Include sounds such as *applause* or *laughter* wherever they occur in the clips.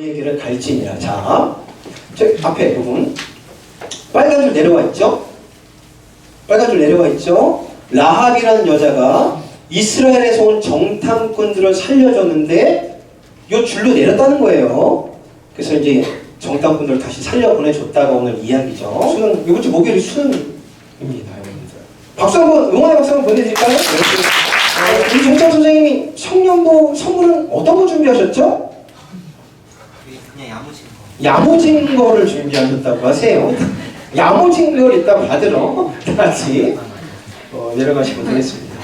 너희에게를 갈지니라. 자, 저 앞에 부분 빨간 줄 내려와 있죠? 빨간 줄 내려와 있죠? 라합이라는 여자가 이스라엘에서 온 정탐꾼들을 살려줬는데 요 줄로 내렸다는 거예요. 그래서 이제 정탐꾼들을 다시 살려 보내줬다가 오늘 이야기죠. 수능 이번 주 목요일이 수능입니다, 여러분들. 박수 한번 응원의 박수 한번 보내드릴까요? 네. 우리 정찬 선생님이 청년부 선물은 어떤 거 준비하셨죠? 야무진 거. 거를 준비하셨다고 하세요. 야무진 걸 이따 받으러 다 같이 어, 내려가시면 되겠습니다.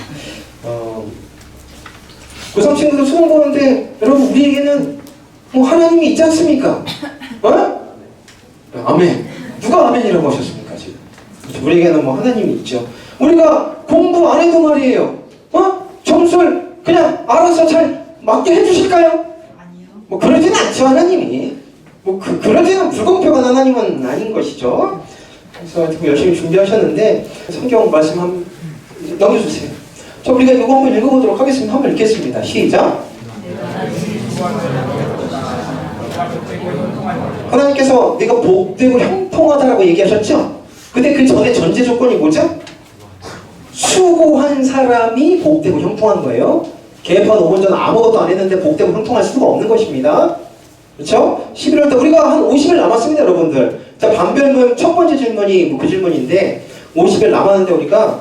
어, 고3 친구들 수능 보는데 여러분 우리에게는 뭐 하나님이 있지 않습니까? 어? 아멘. 누가 아멘이라고 하셨습니까 지금? 우리에게는 뭐 하나님이 있죠. 우리가 공부 안 해도 말이에요. 어? 점수를 그냥 알아서 잘 맞게 해주실까요? 아니요. 뭐 그러지는 않죠 하나님이 뭐 그, 그러지는 불공평한 하나님은 아닌 것이죠 그래서 하여튼 열심히 준비하셨는데 성경 말씀 한번 넘겨주세요 자 우리가 이거 한번 읽어보도록 하겠습니다 한번 읽겠습니다 시작 하나님께서 네가 복되고 형통하다라고 얘기하셨죠 근데 그 전에 전제 조건이 뭐죠? 수고한 사람이 복되고 형통한 거예요. 개판 5분 전 아무것도 안 했는데 복되고 형통할 수가 없는 것입니다. 그렇죠? 11월 달 우리가 한 50일 남았습니다, 여러분들. 자, 반별문 첫 번째 질문이 뭐 그 질문인데 50일 남았는데 우리가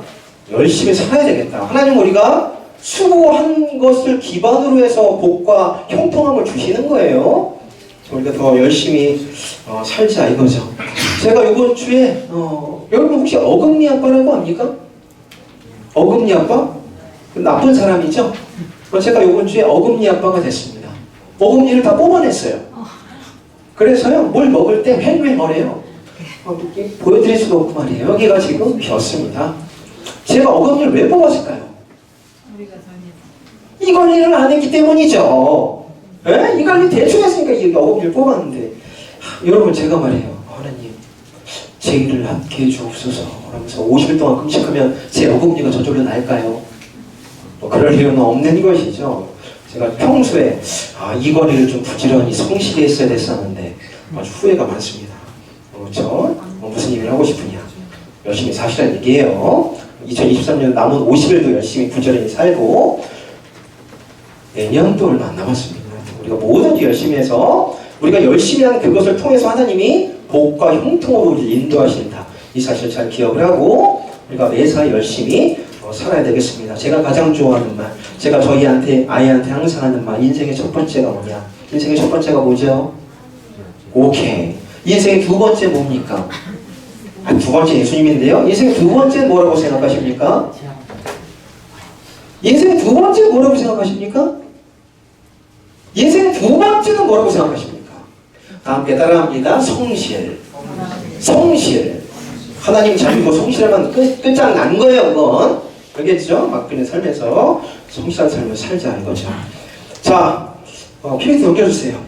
열심히 살아야 되겠다. 하나님 우리가 수고한 것을 기반으로 해서 복과 형통함을 주시는 거예요. 우리가 더 열심히 어, 살자 이거죠. 제가 이번 주에 어, 여러분 혹시 어금니 아빠라고 압니까? 어금니 아빠? 그 나쁜 사람이죠? 그럼 제가 이번 주에 어금니 아빠가 됐습니다. 어금니를 다 뽑아냈어요. 그래서요, 뭘 먹을 때 횡횡거려요. 보여드릴 수가 없고 말이에요. 여기가 지금 비었습니다. 제가 어금니를 왜 뽑았을까요? 우리가 전에 이 관리를 안 했기 때문이죠. 에? 이 관리 대충 했으니까 이 어금니를 뽑았는데 하, 여러분 제가 말해요. 하나님 제 일을 함께 해주옵소서 하면서 50일 동안 금식하면 제 어금니가 저절로 날까요? 뭐 그럴 일은 없는 것이죠. 제가 평소에 아, 이 거리를 좀 부지런히 성실히 했어야 됐었는데 아주 후회가 많습니다. 그렇죠? 어, 무슨 일을 하고 싶으냐? 열심히 사시라는 얘기예요. 2023년 남은 50일도 열심히 부지런히 살고 내년도 얼마 안 남았습니다. 우리가 뭐든지 열심히 해서 우리가 열심히 하는 그것을 통해서 하나님이 복과 형통으로 인도하신다. 이 사실을 잘 기억을 하고 우리가 매사 열심히 어, 살아야 되겠습니다. 제가 가장 좋아하는 말, 제가 저희한테 아이한테 항상 하는 말, 인생의 첫 번째가 뭐냐? 인생의 첫 번째가 뭐죠? 오케이. 인생의 두 번째 뭡니까? 아, 두 번째 예수님인데요. 인생의 두 번째 뭐라고 생각하십니까? 인생의 두 번째 뭐라고 생각하십니까? 인생의 두 번째는 뭐라고 생각하십니까? 다 함께 따라합니다. 성실. 성실. 하나님 잘 믿고 성실하면 끝, 끝장난 거예요, 그건. 알겠죠? 막그는 삶에서 성실한 삶을 살자 이거죠. 자, 어, PPT 넘겨주세요.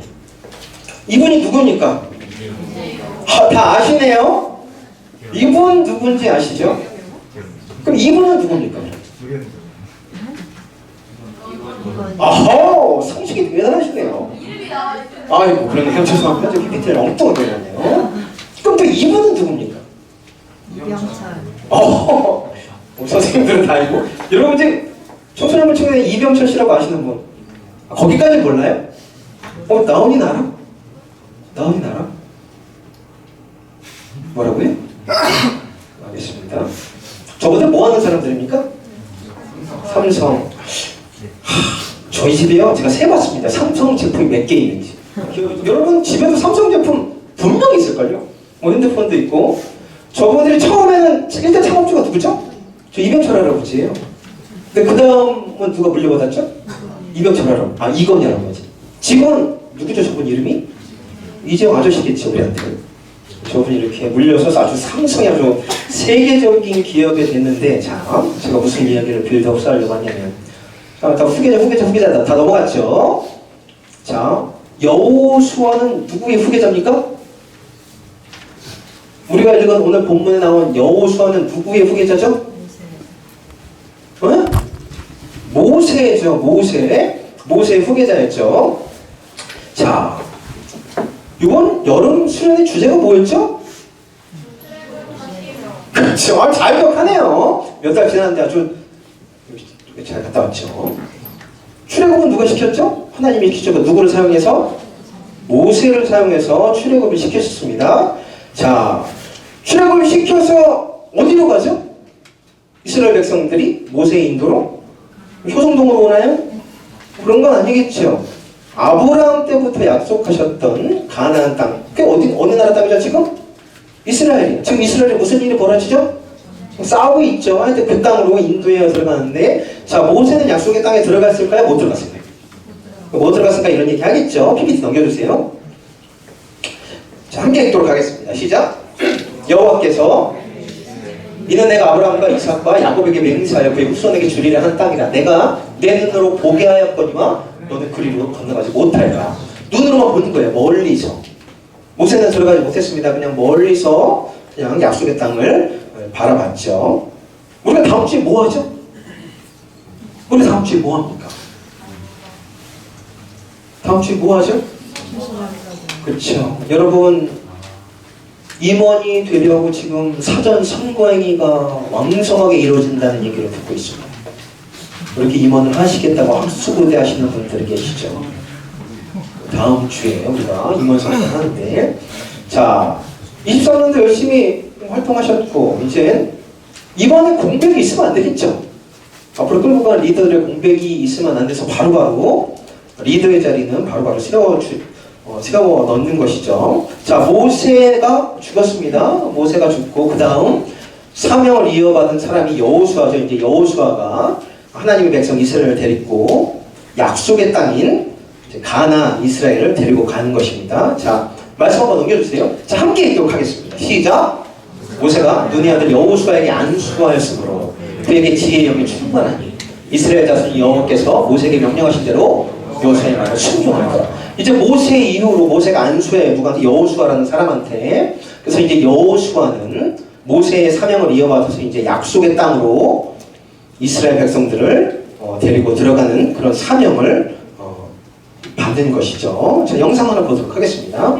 이분이 누굽니까? 아, 다 아시네요? 이분 누군지 아시죠? 그럼 이분은 누굽니까? 아호 성식이 대단하시네요. 아이고 그러네요. 죄송합니다. 저 PPT를 엉뚱하게 해놨네요. 그럼 또 이분은 누굽니까? 이병철. 어, 뭐 선생님들은 다 알고 여러분 지금 청소년부 청년에 이병철 씨라고 아시는 분 아, 거기까지 몰라요? 어 나온이 알아? 나온이 알아? 뭐라고요? *coughs* 알겠습니다. 저분들 뭐 하는 사람들입니까? 삼성. 하, 저희 집에요. 제가 세봤습니다. 삼성 제품이 몇 개 있는지. 여- 여러분 집에도 삼성 제품 분명히 있을걸요. 뭐 핸드폰도 있고. 저분들이 처음에는 일단 창업주가 누구죠? 저 이병철 할아버지예요. 근데 그 다음은 누가 물려받았죠? 이병철 할아버지. 아 이건희 할아버지. 지금 누구죠 저분 이름이? 이재용 아저씨겠죠 우리한테. 저분이 이렇게 물려서 아주 삼성이 아주 세계적인 기업이 됐는데 자 제가 무슨 이야기를 빌드업 쌓으려고 하냐면 자, 다 후계자 후계자 후계자 다, 다 넘어갔죠 자 여호수아는 누구의 후계자입니까? 우리가 읽은 오늘 본문에 나온 여호수아는 누구의 후계자죠? 모세. 어? 모세죠 모세 모세의 후계자였죠 자 이번 여름 수련의 주제가 뭐였죠? 그렇죠. 아, 잘 기억하네요. 몇 달 지났는데 아주 잘 갔다 왔죠. 출애굽은 누가 시켰죠? 하나님이 시켰죠. 누구를 사용해서? 모세를 사용해서 출애굽을 시켰습니다. 자, 출애굽을 시켜서 어디로 가죠? 이스라엘 백성들이 모세의 인도로 효성동으로 오나요? 그런 건 아니겠죠. 아브라함 때부터 약속하셨던 가나안 땅. 그게 어디 어느 나라 땅이죠 지금? 이스라엘이. 지금 이스라엘에 무슨 일이 벌어지죠? 싸우고 있죠. 하여튼 그 땅으로 인도에 들어가는데 자 모세는 약속의 땅에 들어갔을까요? 못 들어갔을까요? 못 들어갔을까 이런 얘기 하겠죠. PPT 넘겨주세요. 자 함께 읽도록 하겠습니다. 시작. 여호와께서 이는 내가 아브라함과 이삭과 야곱에게 맹세하여 그의 후손에게 주리라 한 땅이라. 내가 내 눈으로 보게 하였거니와 너는 그리로 건너가지 못할까 눈으로만 보는 거예요. 멀리서. 모세는 들어가지 못했습니다. 그냥 멀리서 그냥 약속의 땅을 바라봤죠. 우리가 다음 주에 뭐 하죠? 우리 다음 주에 뭐 합니까? 다음 주에 뭐 하죠? 그렇죠. 여러분 임원이 되려고 지금 사전 선거행위가 왕성하게 이루어진다는 얘기를 듣고 있습니다. 그렇게 임원을 하시겠다고 학수고대 하시는 분들이 계시죠. 다음 주에 우리가 임원 선거하는데 자 23년도 열심히 활동하셨고 이제 이번에 공백이 있으면 안 되겠죠. 앞으로 끌고 간 리더들의 공백이 있으면 안 돼서 바로바로 리더의 자리는 바로바로 세워 주, 어, 세워 넣는 것이죠. 자, 모세가 죽었습니다. 모세가 죽고 그 다음 사명을 이어받은 사람이 여호수아죠. 이제 여호수아가 하나님의 백성 이스라엘을 데리고 약속의 땅인 가나 이스라엘을 데리고 가는 것입니다. 자, 말씀 한번 넘겨주세요. 자, 함께 읽도록 하겠습니다. 시작. 모세가 눈의 아들 여호수아에게 안수하였으므로 그에게 지혜의 영이 충만하니 이스라엘 자손 여호와께서 모세에게 명령하신 대로 여호수아의 말을 순종하였다. 이제 모세 이후로 모세가 안수해 누구한테 여호수아라는 사람한테 그래서 이제 여호수아는 모세의 사명을 이어받아서 이제 약속의 땅으로 이스라엘 백성들을 어, 데리고 들어가는 그런 사명을 어, 받은 것이죠. 자 영상 하나 보도록 하겠습니다.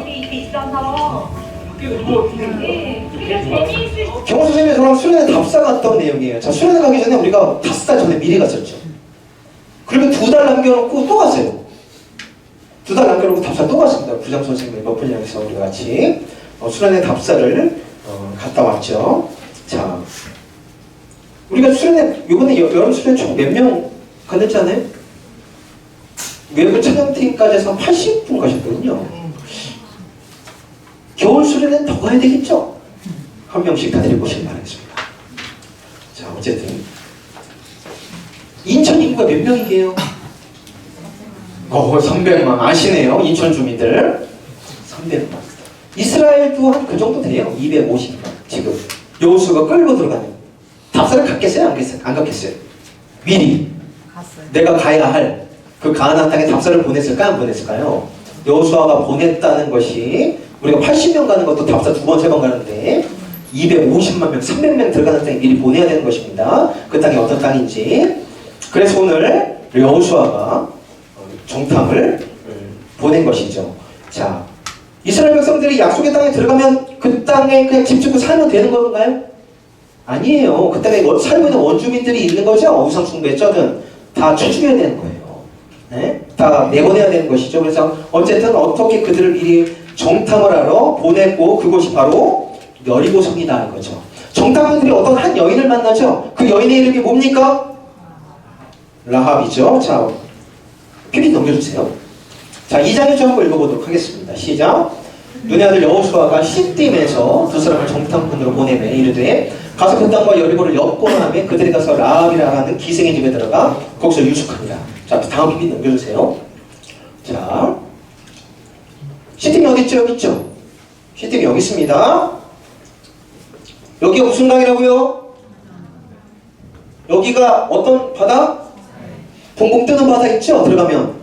경호 선생님이 저랑 수련회 답사 갔던 내용이에요. 자, 수련회 가기 전에 우리가 다섯 달 전에 미리 갔었죠. 그리고 두 달 남겨놓고 또 갔어요. 두 달 남겨놓고 답사 또 갔습니다. 부장 선생님 몇 분이서 우리 같이 어, 수련회 답사를 어, 갔다 왔죠. 자, 우리가 수련회 이번에 여, 여름 수련회 총 몇 명 갔었잖아요. 외부 촬영팀까지 해서 80분 가셨거든요. 겨울 수련회는 더 가야 되겠죠? 한 명씩 다 데리고 오시기 바라겠습니다. 자, 어쨌든 인천 인구가 몇 명이게요? 어, 300만 아시네요, 인천 주민들. 300만. 이스라엘도 한 그 정도 돼요. 250만 지금 여호수가 끌고 들어가는. 답사를 갔겠어요, 안 갔겠어요? 안 갔겠어요? 미리 갔어요. 내가 가야 할 그 가나안 땅에 답사를 보냈을까 안 보냈을까요? 여호수아가 보냈다는 것이 우리가 80명 가는 것도 답사 두 번 세 번 가는데 250만 명, 300명 들어가는 땅에 미리 보내야 되는 것입니다. 그 땅이 어떤 땅인지. 그래서 오늘 여호수아가 어, 정탐을 음, 보낸 것이죠. 자, 이스라엘 백성들이 약속의 땅에 들어가면 그 땅에 그냥 집 짓고 살면 되는 건가요? 아니에요. 그 땅에 원- 살고 있는 원주민들이 있는 거죠. 우상 숭배 쩌든 다 쳐죽여야 되는 거예요. 네? 다 내보내야 되는 것이죠. 그래서 어쨌든 어떻게 그들을 미리 정탐을 하러 보냈고 그곳이 바로 여리고성이다 이거죠. 정탐꾼들이 어떤 한 여인을 만나죠. 그 여인의 이름이 뭡니까? 라합이죠. 자, PPT 넘겨주세요. 자, 2장의 좀 한번 읽어보도록 하겠습니다. 시작. 눈의 아들 여호수아가 시딤에서 두 사람을 정탐꾼으로 보내매 이르되 가서 그 땅과 여리고를 엿보나매 그들이 가서 라합이라 하는 기생의 집에 들어가 거기서 유숙합니다. 자, 다음 PPT 넘겨주세요. 자, 시딤이 어디 있죠? 여기 있죠? 시딤이 여기 있습니다. 여기가 무슨 강이라고요? 여기가 어떤 바다? 붕붕 뜨는 바다 있죠? 들어가면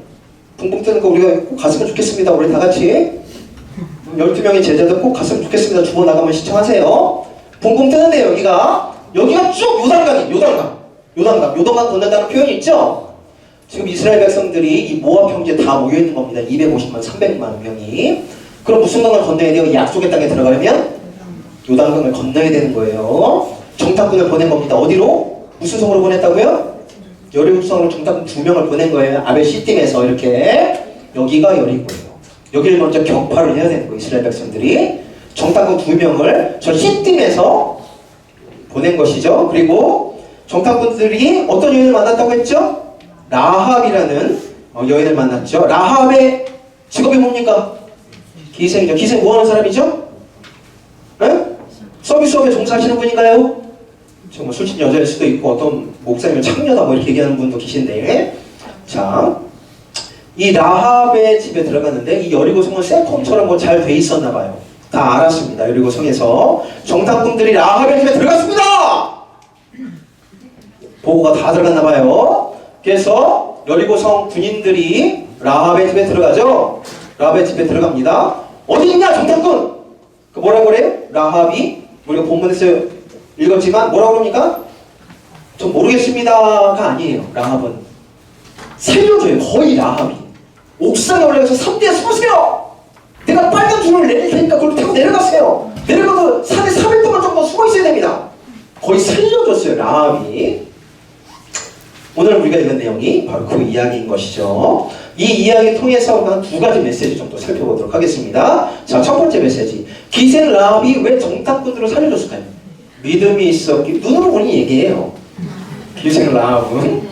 붕붕 뜨는 거 우리가 꼭 갔으면 좋겠습니다. 우리 다 같이 12명의 제자들 꼭 갔으면 좋겠습니다. 주보 나가면 시청하세요. 붕붕 뜨는데 여기가 여기가 쭉 요단강이 요단강 요단강 요단강 건넌다는 표현이 있죠? 지금 이스라엘 백성들이 이 모압 평지에 다 모여 있는 겁니다. 250만 300만 명이 그럼 무슨 강을 건너야 돼요? 약속의 땅에 들어가려면 요단강을 건너야 되는 거예요. 정탐꾼을 보낸 겁니다. 어디로? 무슨 성으로 보냈다고요? 여리고성으로 정탐꾼 두 명을 보낸 거예요. 아벨 시팀에서 이렇게 여기가 여리고예요. 여기를 먼저 격파를 해야 되는 거예요. 이스라엘 백성들이 정탐꾼 두 명을 저 시팀에서 보낸 것이죠. 그리고 정탐꾼들이 어떤 여인을 만났다고 했죠? 라합이라는 어, 여인을 만났죠. 라합의 직업이 뭡니까? 기생이죠. 기생 뭐 하는 사람이죠? 에? 서비스업에 종사하시는 분인가요? 정말 술집 여자일 수도 있고 어떤 목사님은 창녀다 뭐 이렇게 얘기하는 분도 계신데 자, 이 라합의 집에 들어갔는데 이 여리고 성은 세컴처럼 뭐 잘 돼 있었나 봐요. 다 알았습니다. 여리고 성에서 정탐꾼들이 라합의 집에 들어갔습니다. 보고가 다 들어갔나 봐요. 그래서 여리고성 군인들이 라합의 집에 들어가죠. 라합의 집에 들어갑니다. 어디 있냐 정탐꾼? 그 뭐라고 그래요? 라합이 우리가 본문에서 읽었지만 뭐라고 그럽니까? 전 모르겠습니다가 아니에요. 라합은 살려줘요. 거의 라합이 옥상에 올라가서 3대에 숨으세요. 내가 빨간 줄을 내릴 테니까 그걸 타고 내려가세요. 내려가서 산에 3일 동안 정도 숨어 있어야 됩니다. 거의 살려줬어요. 라합이 오늘 우리가 읽은 내용이 바로 그 이야기인 것이죠. 이 이야기 통해서 우리가 두 가지 메시지 정도 살펴보도록 하겠습니다. 자, 첫 번째 메시지. 기생 라합이 왜 정탐꾼들을 살려줬을까요? 믿음이 있었기, 눈으로 보니 얘기해요. 기생 라합은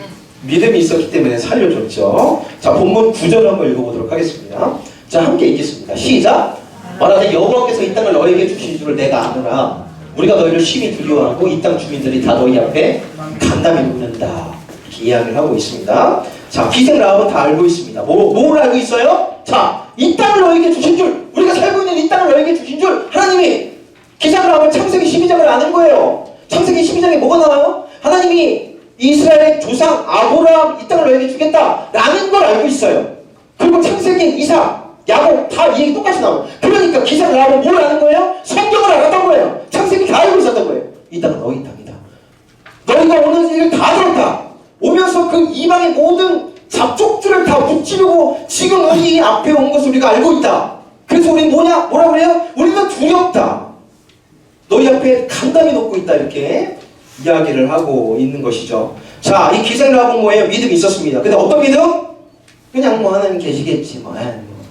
믿음이 있었기 때문에 살려줬죠. 자, 본문 구절 한번 읽어보도록 하겠습니다. 자, 함께 읽겠습니다. 시작! 말하되 여호와께서 이 땅을 너에게 주신 줄을 내가 아노라. 우리가 너희를 심히 두려워하고 이 땅 주민들이 다 너희 앞에 간담이 묻는다. 이야기를 하고 있습니다. 자, 기생 라합은 다 알고 있습니다. 뭐, 뭘 알고 있어요? 자, 이 땅을 너에게 주신 줄, 우리가 살고 있는 이 땅을 너에게 주신 줄, 하나님이 기생 라합은 창세기 12장을 아는 거예요. 창세기 12장에 뭐가 나와요? 하나님이 이스라엘의 조상 아브라함 이 땅을 너에게 주겠다 라는 걸 알고 있어요. 그리고 창세기 이삭, 야곱 다 이 얘기 똑같이 나와요. 그러니까 기생 라합은 뭘 아는 거예요? 성경을 알았던 거예요. 창세기 다 알고 있었던 거예요. 이 땅은 너희 땅이다. 너희가 오는 일을 다 들었다. 오면서 그 이방의 모든 잡족들을 다 무찌르고 지금 우리 앞에 온 것을 우리가 알고 있다. 그래서 우리는 뭐냐? 뭐라 그래요? 우리는 두렵다. 너희 앞에 간담이 놓고 있다. 이렇게 이야기를 하고 있는 것이죠. 자, 이 기생라합은 뭐예요? 믿음이 있었습니다. 근데 어떤 믿음? 그냥 뭐 하나님 계시겠지 뭐. 에이, 뭐.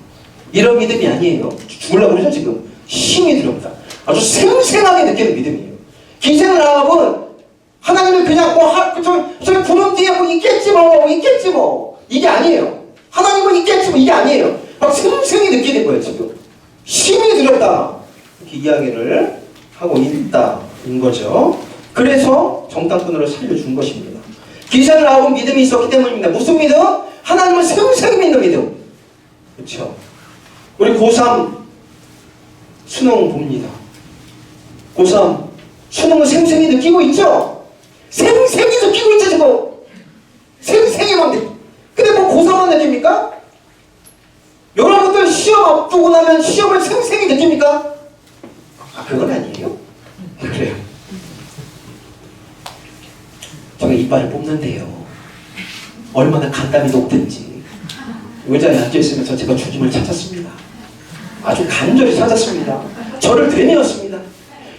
이런 믿음이 아니에요. 죽으려고 그러죠 지금. 힘이 들어옵니다. 아주 생생하게 느끼는 믿음이에요. 기생 라합은 하나님을 그냥 뭐 하, 저, 저 구름 뒤에 뭐 있겠지 뭐 있겠지 뭐 이게 아니에요. 하나님은 있겠지 뭐 이게 아니에요. 막 생생히 느끼는 거예요 지금. 힘이 들었다 이렇게 이야기를 하고 있다인 거죠. 그래서 정탐꾼으로 살려준 것입니다. 기사를 나온 믿음이 있었기 때문입니다. 무슨 믿음? 하나님을 생생히 믿는 믿음. 그렇죠. 우리 고3 수능 봅니다. 고3 수능을 생생히 느끼고 있죠? 생생히 느끼고 있죠, 지금. 생생히만 느끼. 근데 뭐 고3만 느낍니까? 여러분들 시험 앞두고 나면 시험을 생생히 느낍니까? 아, 그건 아니에요? 그래요. 제가 이빨을 뽑는데요. 얼마나 간담이 높든지. 의자에 앉아있으면서 제가 주님을 찾았습니다. 아주 간절히 찾았습니다. 저를 되뇌었습니다.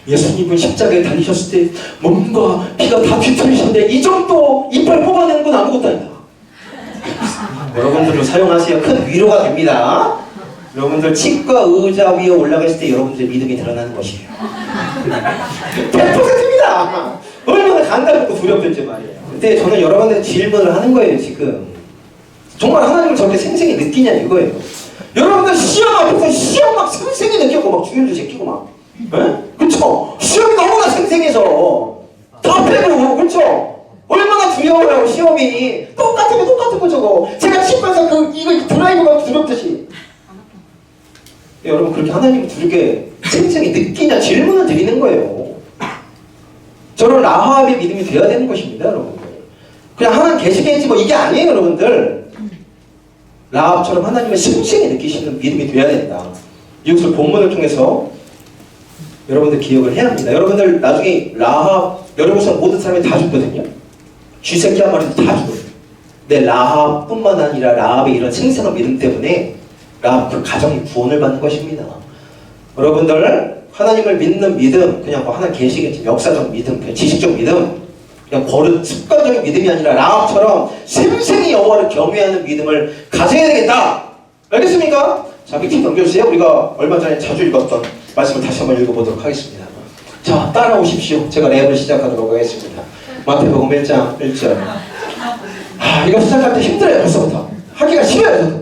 예수님은 십자가에 달리셨을 때 몸과 피가 다 뒤틀리셨는데 이 정도 이빨 뽑아내는 건 아무것도 아니다. 여러분들도 사용하세요. 큰 위로가 됩니다. 여러분들 치과 의자 위에 올라갔을 때 여러분들의 믿음이 드러나는 것이에요. *laughs* 100%입니다. 얼마나 간단하고 두렵든지 말이에요. 근데 저는 여러분들 질문을 하는 거예요, 지금. 정말 하나님을 저렇게 생생히 느끼냐 이거예요. 여러분들 시험 앞에서 시험 막 생생히 느끼고 막 주님도 제끼고 막. 에? 그쵸? 시험이 너무나 생생해서 다 패고, 그쵸? 얼마나 두려워요, 시험이. 똑같은 게 똑같은 거 저거. 제가 치과에서 그, 이거 드라이브가 두렵듯이. 여러분, 그렇게 하나님을 두렵게 생생히 느끼냐 질문을 드리는 거예요. 저는 라합의 믿음이 되어야 되는 것입니다, 여러분들. 그냥 하나님 계시겠지 뭐 이게 아니에요, 여러분들. 라합처럼 하나님을 생생히 느끼시는 믿음이 되어야 된다. 이것을 본문을 통해서 여러분들 기억을 해야 합니다. 여러분들 나중에 라합 여러분서 모든 사람이 다 죽거든요. 쥐새끼 한 마리도 다 죽어요. 근데 라합뿐만 아니라 라합의 이런 생생한 믿음 때문에 그 가정이 구원을 받는 것입니다. 여러분들 하나님을 믿는 믿음 그냥 뭐 하나 계시겠지. 역사적 믿음 그냥 지식적 믿음 그냥 버릇 습관적인 믿음이 아니라 라합처럼 생생히 여호와를 경외하는 믿음을 가져야 되겠다. 알겠습니까? 자 밑에 넘겨주세요. 우리가 얼마 전에 자주 읽었던 말씀을 다시 한번 읽어보도록 하겠습니다. 자 따라오십시오. 제가 랩을 시작하도록 하겠습니다. 마태복음 1장 1절. 아 이거 시작할 때 힘들어요 벌써부터. 하기가 싫어요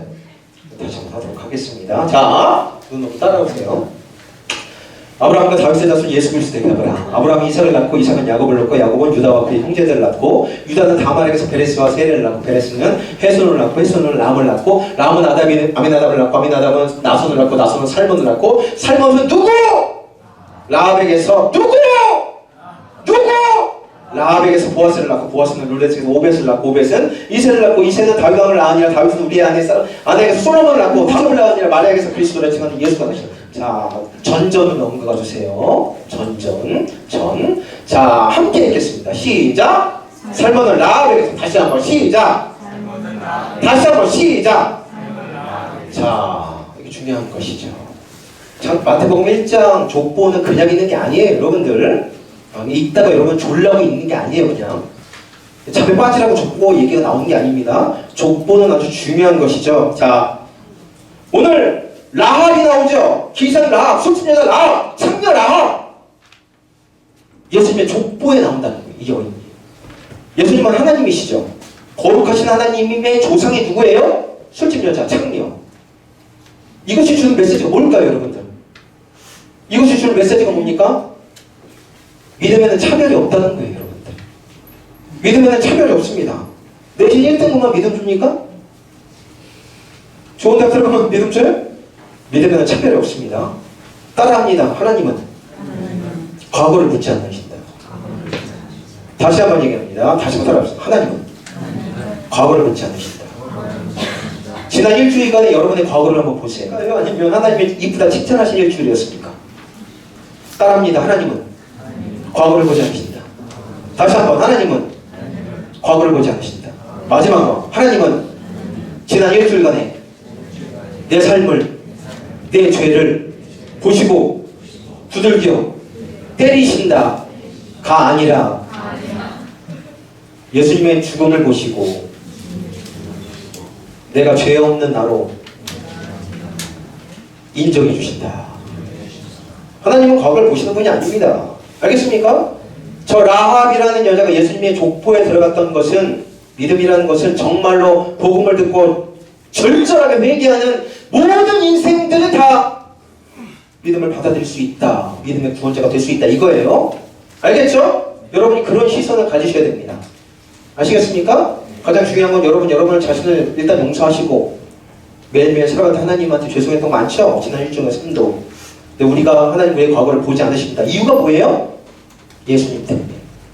하도록 하겠습니다 자 눈으로 따라오세요 아브라함과 다윗의 자손 예수 그리스도의 아브라함. 아브라함이 이삭을 낳고 이삭은 야곱을 낳고 야곱은 유다와 그의 형제들을 낳고 유다는 다말에게서 베레스와 세레를 낳고 베레스는 헤손을 낳고 헤손은 람을 낳고 람은 아담이 아미나답을 낳고 아미나답은 나손을 낳고 나손은 살몬을 낳고 살몬은 누구? 라합에게서? 누구? 라합에게서 보아스를 낳고 보아스는 룰렛에게서 오벳을 낳고 오벳은 이세를 낳고 이세는 다윗 왕을 낳으니라. 다윗은 우리의 아내 사- 아내에게서 솔로몬을 낳고 다윗을 낳으니라. 마리아에게서 그리스도를 칭하는 예수가 나시라. 자 전전을 넘어가 주세요. 전전 전. 자 함께 읽겠습니다. 시작. 살몬을 라합에게서 다시 한번 시작. 다시 한번 시작. 자 이게 중요한 것이죠. 자, 마태복음 1장 족보는 그냥 있는 게 아니에요 여러분들 어, 읽다가 여러분 졸라고 있는 게 아니에요 그냥. 잠에 빠지라고 족보 얘기가 나오는 게 아닙니다. 족보는 아주 중요한 것이죠. 자 오늘 라합이 나오죠. 기상 라합 술집여자 라합 창녀 라합. 예수님의 족보에 나온다는 거예요 이게 어린이 예수님은 하나님이시죠. 거룩하신 하나님의 조상이 누구예요? 술집여자 창녀. 이것이 주는 메시지가 뭘까요 여러분들? 이것이 주는 메시지가 뭡니까? 믿음에는 차별이 없다는 거예요, 여러분들. 믿음에는 차별이 없습니다. 내신 1등급만 믿음 줍니까? 좋은 대학 들어가면 믿음 줘요? 믿음에는 차별이 없습니다. 따라합니다. 하나님은 과거를 묻지 않으신다. 다시 한번 얘기합니다. 다시 따라합시다. 하나님은 과거를 묻지 않으신다. 지난 일주일간의 여러분의 과거를 한번 보세요. 아니면 하나님의 이쁘다 칭찬하신 일주일이었습니까? 따라합니다. 하나님은 과거를 보지 않으신다. 다시 한번 하나님은 과거를 보지 않으신다. 마지막으로 하나님은 지난 일주일간의 내 삶을 내 죄를 보시고 두들겨 때리신다가 아니라 예수님의 죽음을 보시고 내가 죄 없는 나로 인정해 주신다. 하나님은 과거를 보시는 분이 아닙니다. 알겠습니까? 저 라합이라는 여자가 예수님의 족보에 들어갔던 것은 믿음이라는 것은 정말로 복음을 듣고 절절하게 회개하는 모든 인생들을 다 믿음을 받아들일 수 있다. 믿음의 구원자가 될 수 있다. 이거예요. 알겠죠? 여러분이 그런 시선을 가지셔야 됩니다. 아시겠습니까? 가장 중요한 건 여러분, 여러분을 자신을 일단 용서하시고 매일매일 살아가는 하나님한테 죄송했던 거 많죠? 지난 일주일의 삶도. 근데 우리가 하나님 우리의 과거를 보지 않으십니다. 이유가 뭐예요? 예수님 때문에.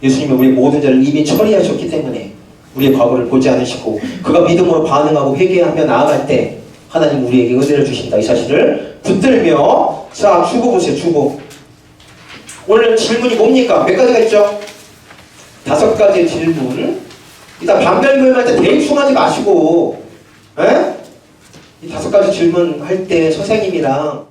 예수님이 우리의 모든 죄를 이미 처리하셨기 때문에 우리의 과거를 보지 않으시고 그가 믿음으로 반응하고 회개하며 나아갈 때 하나님 우리에게 은혜를 주신다. 이 사실을 붙들며 자 주고 보세요. 주고. 오늘 질문이 뭡니까? 몇 가지가 있죠? 다섯 가지의 질문. 일단 반별교회할 때 대충 하지 마시고 에? 이 다섯 가지 질문 할 때 선생님이랑